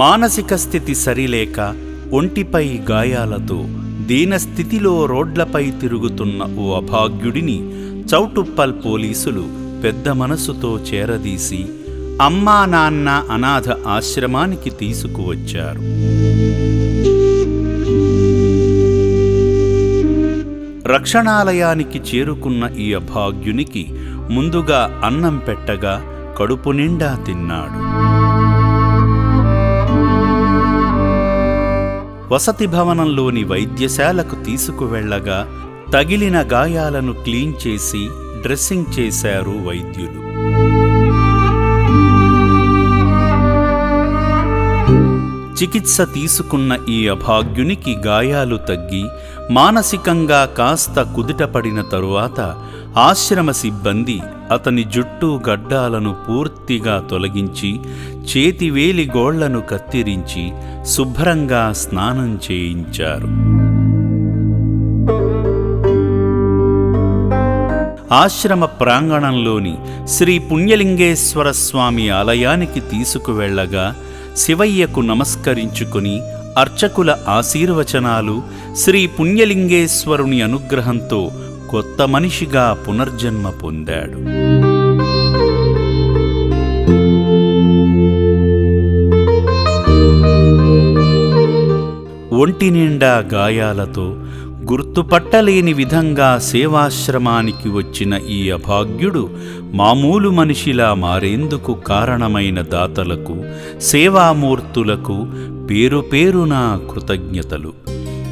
మానసిక స్థితి సరిలేక ఒంటిపై గాయాలతో దీనస్థితిలో రోడ్లపై తిరుగుతున్న ఓ అభాగ్యుడిని చౌటుప్పల్ పోలీసులు పెద్ద మనసుతో చేరదీసి అమ్మా నాన్న అనాథ ఆశ్రమానికి తీసుకువచ్చారు. రక్షణాలయానికి చేరుకున్న ఈ అభాగ్యునికి ముందుగా అన్నం పెట్టగా కడుపు నిండా తిన్నాడు. వసతి భవనంలోని వైద్యశాలకు తీసుకువెళ్ళగా తగిలిన గాయాలను క్లీన్ చేసి డ్రెస్సింగ్ చేశారు వైద్యులు. చికిత్స తీసుకున్న ఈ అభాగ్యునికి గాయాలు తగ్గి మానసికంగా కాస్త కుదుటపడిన తరువాత ఆశ్రమ సిబ్బంది అతని జుట్టు గడ్డాలను పూర్తిగా తొలగించి చేతివేలి గోళ్ళను కత్తిరించి శుభ్రంగా స్నానం చేయించారు. ఆశ్రమ ప్రాంగణంలోని శ్రీ పుణ్యలింగేశ్వర స్వామి ఆలయానికి తీసుకువెళ్ళగా శివయ్యకు నమస్కరించుకుని అర్చకుల ఆశీర్వచనాలు శ్రీ పుణ్యలింగేశ్వరుని అనుగ్రహంతో కొత్త మనిషిగా పునర్జన్మ పొందాడు. ఒంటి నిండా గాయాలతో గుర్తుపట్టలేని విధంగా సేవాశ్రమానికి వచ్చిన ఈ అభాగ్యుడు మామూలు మనిషిలా మారేందుకు కారణమైన దాతలకు సేవామూర్తులకు పేరు పేరునా కృతజ్ఞతలు.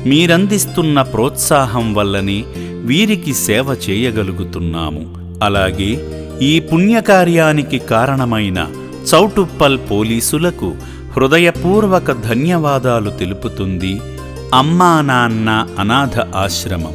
మీరందిస్తున్న ప్రోత్సాహం వల్లనే వీరికి సేవ చేయగలుగుతున్నాము. అలాగే ఈ పుణ్యకార్యానికి కారణమైన చౌటుప్పల్ పోలీసులకు హృదయపూర్వక ధన్యవాదాలు తెలుపుతుంది అమ్మా నాన్న అనాథ ఆశ్రమం.